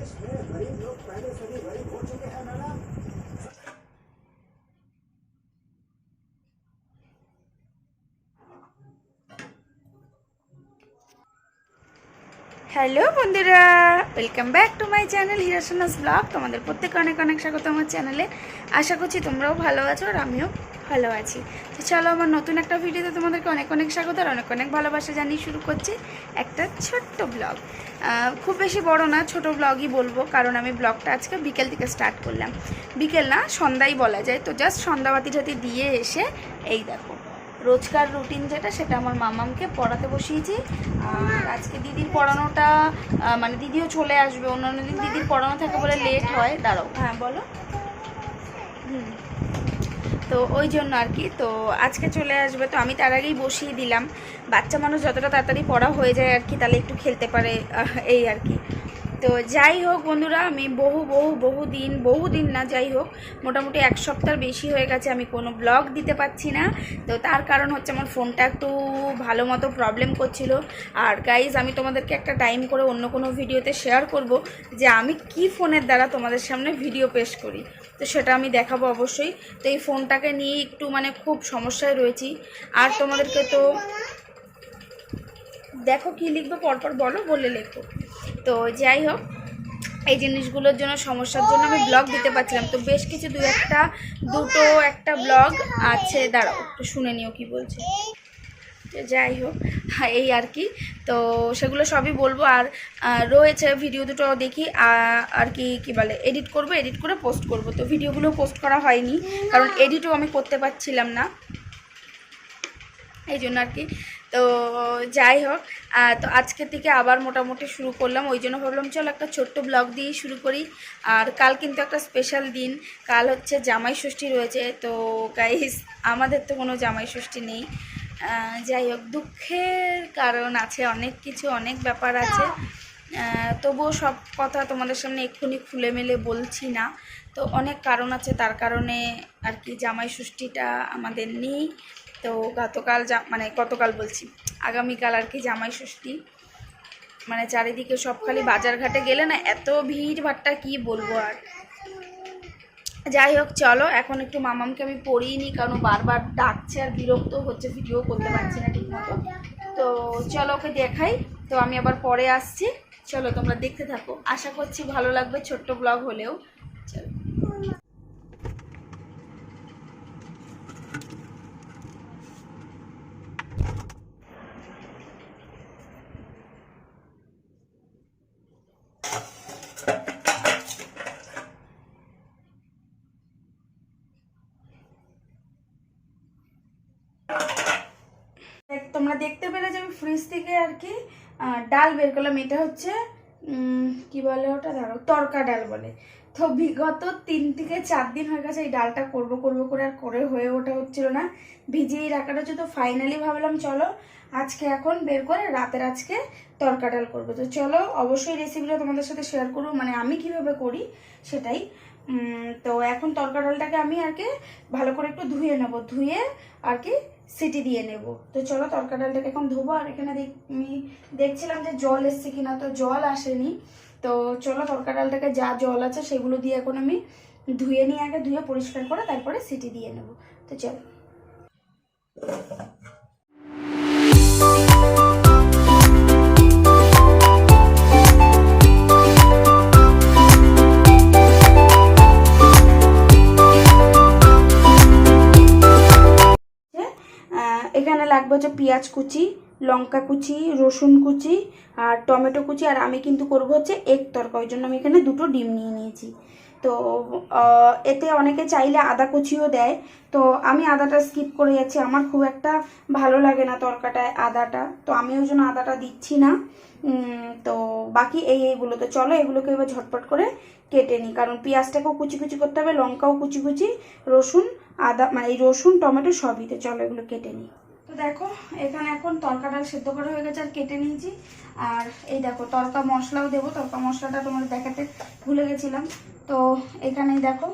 देश में गरीब लोग पहले से भी गरीब हो चुके हैं मैडम। হ্যালো বন্ধুরা welcome back to my channel হিরাসনাস blog তোমাদের প্রত্যেকে অনেক অনেক স্বাগত আমার চ্যানেলে আশা করছি তোমরাও ভালো আছো আর আমিও ভালো আছি। তো চলো আমার নতুন একটা ভিডিওতে তোমাদেরকে অনেক অনেক স্বাগত আর অনেক অনেক ভালোবাসা জানিয়ে শুরু করছি একটা ছোট্ট ব্লগ খুব বেশি বড় না, ছোট ব্লগই বলব, কারণ আমি ব্লগটা আজকে বিকেল থেকে স্টার্ট করলাম। বিকেল না, সন্ধ্যাই বলা যায়। তো জাস্ট সন্ধ্যাবাতি ঠাতি দিয়ে এসে, এই দেখো রোজকার রুটিন যেটা সেটা আমার মামামকে পড়াতে বসিয়েছি। আর আজকে দিদির পড়ানোটা মানে দিদিও চলে আসবে অন্যান্য দিন দিদির পড়ানো থাকে বলে লেট হয়। দাঁড়াও। হ্যাঁ বলো। হুম। তো ওই জন্য আর কি তো আজকে চলে আসবে। তো আমি তার আগেই বসিয়ে দিলাম। বাচ্চা মানুষ যতটা তাড়াতাড়ি পড়া হয়ে যায় আর কি তাহলে একটু খেলতে পারে এই আর কি। তো যাই হোক বন্ধুরা, আমি বহু বহু বহু দিন বহু দিন না, যাই হোক, মোটামুটি এক সপ্তাহ বেশি হয়ে গেছে, আমি কোনো ব্লগ দিতে পারছি না। তো তার কারণ হচ্ছে আমার ফোনটা একটু ভালো মতো প্রবলেম করছিল। আর গাইজ আমি তোমাদেরকে একটা টাইম করে অন্য কোনো ভিডিওতে শেয়ার করব যে আমি কি ফোনের দ্বারা তোমাদের সামনে ভিডিও পেশ করি। তো সেটা আমি দেখাবো অবশ্যই। তো এই ফোনটাকে নিয়ে একটু মানে খুব সমস্যায় রয়েছি। আর তোমাদেরকে তো দেখো কি লিখবে, পরপর বলো, বলে লেখো। তো যাই হোক, এই জিনিসগুলোর জন্য, সমস্যার জন্য আমি ব্লগ দিতে পারছিলাম। তো বেশ কিছু দু একটা, দুটো একটা ব্লগ আছে। দাঁড়াও, একটু শুনে নিও কি বলছে। যাই হোক, এই আর কি। তো সেগুলো সবই বলব। আর রয়েছে ভিডিও দুটো দেখি। আর কি কি বলে এডিট করব এডিট করে পোস্ট করব। তো ভিডিওগুলো পোস্ট করা হয়নি, কারণ এডিটও আমি করতে পারছিলাম না। এই জন্য আর কি। তো যাই হোক তো আজকে থেকে আবার মোটামুটি শুরু করলাম। ওই জন্য ভাবলাম, চলো একটা ছোট্ট ব্লগ দিয়ে শুরু করি। আর কাল কিন্তু একটা স্পেশাল দিন। কাল হচ্ছে জামাই ষষ্ঠী রয়েছে। তো গাইস আমাদের তো কোনো জামাই ষষ্ঠী নেই। যাই হোক, দুঃখের কারণ আছে, অনেক কিছু, অনেক ব্যাপার আছে। তবুও সব কথা তোমাদের সামনে এক্ষুনি খুলে মেলে বলছি না। তো অনেক কারণ আছে। তার কারণে আর কি জামাই ষষ্ঠীটা আমাদের নেই। তো গতকাল যা মানে গতকাল বলছি, আগামীকাল আর কি জামাই ষষ্ঠী। মানে চারিদিকে সব খালি বাজারঘাটে গেলে না এত ভিড় ভাট্টা কি বলব আর। যাই হোক, চলো, এখন একটু মামামকে আমি পড়িয়ে নিই, কারণ বারবার ডাকছে আর বিরক্ত হচ্ছে ভিডিও করতে পারছি না ঠিকমতো। তো চলো ওকে দেখাই, তো আমি আবার পরে আসছি। চলো, তোমরা দেখতে থাকো। আশা করছি ভালো লাগবে, ছোট্ট ব্লগ হলেও। চলো দেখ- তোমরা দেখতে পেলে যে আমি ফ্রিজ থেকে আর কি ডাল বের করলাম। এটা হচ্ছে কি বলে ওটা? ধরো, তরকা ডাল বলে। তো বিগত তিন থেকে চার দিন হয়ে গেছে এই ডালটা করব করব করে আর করে হয়ে ওঠা হচ্ছিল না। ভিজিয়ে রাখাটা হচ্ছে তো ফাইনালি ভাবলাম, চলো আজকে এখন বের করে রাতের আজকে তরকা ডাল করব। তো চলো, অবশ্যই রেসিপিটা তোমাদের সাথে শেয়ার করব। মানে আমি কীভাবে করি সেটাই। তো এখন তরকা ডালটাকে আমি আর কি ভালো করে একটু ধুয়ে নেব। ধুয়ে আর কি সিটি দিয়ে নেব। তো চলো তরকা ডালটাকে এখন ধোবো, আর এখানে আমি দেখছিলাম যে জল এসছে কিনা, তো জল আসেনি। তো চলো তরকা ডালটাকে যা জল আছে সেগুলো দিয়ে এখন আমি ধুয়ে নিয়ে আগে ধুয়ে পরিষ্কার করে তারপরে সিটি দিয়ে নেব। তো চলো। লাগবে হচ্ছে পেঁয়াজ কুচি, লঙ্কা কুচি, রসুন কুচি আর টমেটো কুচি আর আমি কিন্তু করব হচ্ছে এক তরকা ওই জন্য আমি এখানে দুটো ডিম নিয়ে নিয়েছি। তো এতে অনেকে চাইলে আদা কুচিও দেয়। তো, আমি আদাটা স্কিপ করে যাচ্ছি। আমার খুব একটা ভালো লাগে না তরকাটায় আদাটা। তো, আমি ওই জন্য আদাটা দিচ্ছি না। তো, বাকি এই এইগুলো। তো, চলো এগুলোকে এবার ঝটপট করে কেটে নিই। কারণ পেঁয়াজটাকেও কুচি কুচি করতে হবে, লঙ্কাও কুচি কুচি, রসুন, আদা মানে এই রসুন, টমেটো সবই। তো, চলো এগুলো কেটে নিই। তো দেখো, এখানে এখন তরকাটা সেদ্ধ করা হয়ে গেছে আর কেটে নিয়েছি। আর এই দেখো, তরকা মশলাও দেবো। তরকা মশলাটা তোমার দেখাতে ভুলে গেছিলাম। তো এখানে দেখো,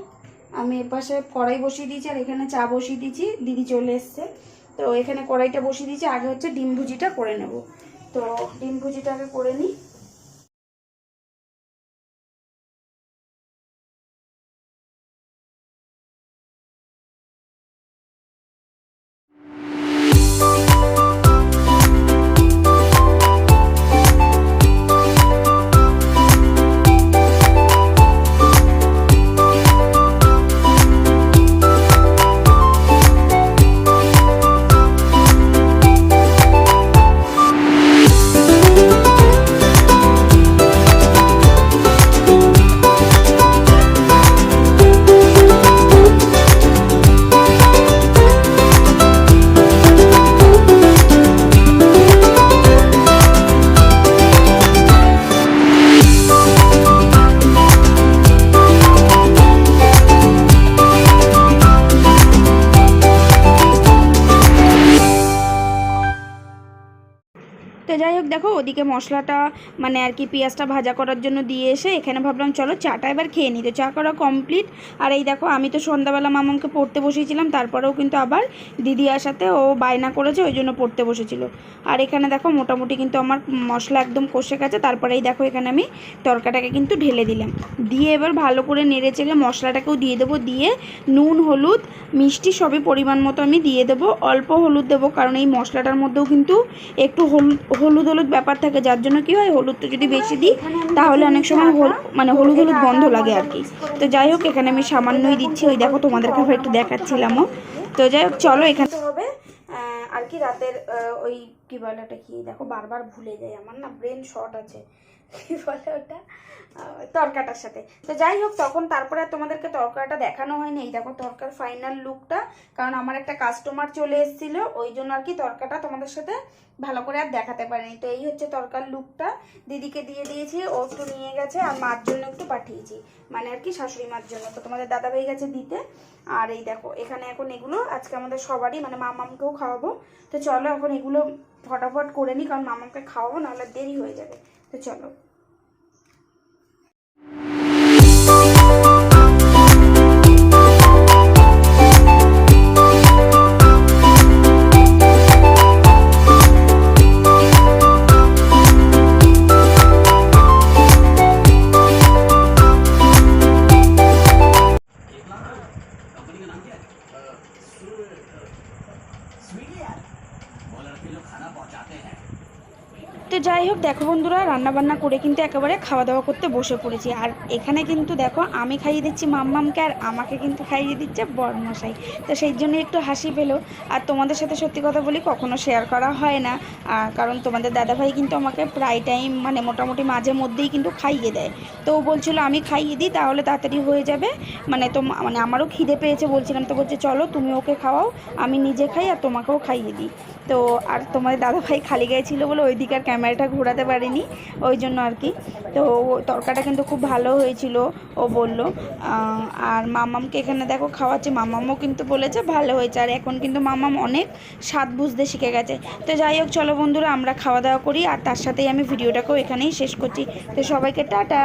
আমি এপাশে কড়াই বসিয়ে দিয়েছি আর এখানে চা বসিয়ে দিয়েছি। দিদি চলে এসছে। তো এখানে কড়াইটা বসিয়ে দিয়েছি। আগে হচ্ছে ডিম ভুজিটা করে নেব। তো ডিম ভুজিটা আগে করে নিই। হোক, দেখো, ওদিকে মশলাটা মানে আর কি পেঁয়াজটা ভাজা করার জন্য দিয়ে এসে এখানে ভাবলাম, চলো চাটা এবার খেয়ে নিতে চা করা কমপ্লিট আর এই দেখো, আমি তো সন্ধ্যাবেলা মামামকে পড়তে বসিয়েছিলাম, তারপরেও কিন্তু আবার দিদি আসাতে ও বায়না করেছে, ওই জন্য পড়তে বসেছিল। আর এখানে দেখো, মোটামুটি কিন্তু আমার মশলা একদম কষে গেছে, তারপরেই দেখো, এখানে আমি তরকাটাকে কিন্তু ঢেলে দিলাম। দিয়ে এবার ভালো করে নেড়ে চেড়ে মশলাটাকেও দিয়ে দেবো, দিয়ে নুন, হলুদ, মিষ্টি সবই পরিমাণ মতো আমি দিয়ে দেবো। অল্প হলুদ দেবো, কারণ এই মশলাটার মধ্যেও কিন্তু একটু হলুদ হলুদ হলুদ ব্যাপার থাকে, যার জন্য কি হয়, হলুদটা যদি বেশি দিই, তাহলে অনেক সময় মানে হলুদ হলুদ গন্ধ লাগে আর কি। তো যাই হোক, এখানে আমি সামান্যই দিচ্ছি, ওই দেখো তোমাদেরকে একটু দেখাচ্ছিলামও। তো যাই হোক, চলো এখানে হবে আর কি রাতের ওই কি বলে ওটা কি, দেখো বারবার ভুলে যাই, আমার না ব্রেন শর্ট আছে। কি বলে ওটা? তরকাটার সাথে। তো যাই হোক, তখন তারপরে তোমাদেরকে তরকাটা দেখানো হয়নি। এই দেখো, তরকার ফাইনাল লুকটা কারণ আমার একটা কাস্টমার চলে এসেছিল, ওই জন্য আর কি তরকাটা তোমাদের সাথে ভালো করে আর দেখাতে পারিনি। তো এই হচ্ছে তরকার লুকটা দিদিকে দিয়ে দিয়েছি, ও একটু নিয়ে গেছে, আর মার জন্য একটু পাঠিয়েছি। মানে আর কি শাশুড়ি মার জন্য। তো তোমাদের দাদা ভাই গেছে দিতে। আর এই দেখো, এখানে এখন এগুলো আজকে আমাদের সবারই মানে মামামকেও খাওয়াবো। তো চলো এখন এগুলো ফটাফট করে নিই কারণ মামামকে খাওয়াবো, নাহলে দেরি হয়ে যাবে। তো চলো। দেখো বন্ধুরা রান্না বান্না করে কিন্তু একেবারে খাওয়া দাওয়া করতে বসে পড়েছি। আর এখানে কিন্তু দেখো, আমি খাইয়ে দিচ্ছি মাম্মামকে আর আমাকে কিন্তু খাইয়ে দিচ্ছে বরমশাই। তো সেই জন্য একটু হাসি পেল। আর তোমাদের সাথে সত্যি কথা বলি, কখনো শেয়ার করা হয় না। কারণ তোমাদের দাদাভাই কিন্তু আমাকে প্রায় টাইম মানে মোটামুটি মাঝে মধ্যেই কিন্তু খাইয়ে দেয়। তো ও বলছিল, আমি খাইয়ে দিই, তাহলে তাড়াতাড়ি হয়ে যাবে। মানে তো মানে আমারও খিদে পেয়েছে, বলছিলাম তো, বলছে, চলো, তুমি ওকে খাওয়াও, আমি নিজে খাই আর তোমাকেও খাইয়ে দিই। তো আর তোমাদের দাদাভাই খালি গায়ে ছিল বলে ওই দিকে আর ক্যামেরাটা ঘোরাতে পারিনি, ওই জন্য আর কি। তো তরকাটা কিন্তু খুব ভালো হয়েছিল, ও বলল। আর মামামকে এখানে দেখো খাওয়াচ্ছে, মামামও কিন্তু বলেছে ভালো হয়েছে। আর এখন কিন্তু মামাম অনেক স্বাদ বুঝতে শিখে গেছে। তো যাই হোক, চলো বন্ধুরা, আমরা খাওয়া দাওয়া করি, আর তার সাথেই আমি ভিডিওটাকেও এখানেই শেষ করছি। তো সবাইকে টাটা!